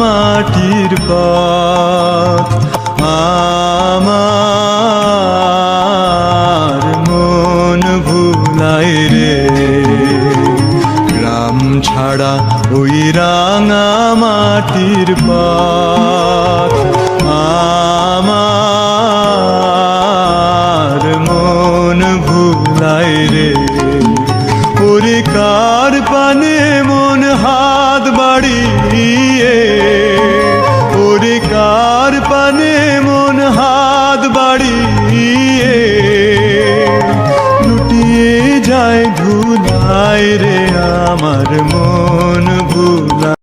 মাটির পথ আমার মন ভুলাই রে। গ্রাম ছাড়া ওই রাঙা মাটির পথ আমার মন ভুলাই রে। ওরে কার পানে বনে মন হাত বাড়িয়ে লুটিয়ে যায় ধুলায় রে আমার মন ভুলা।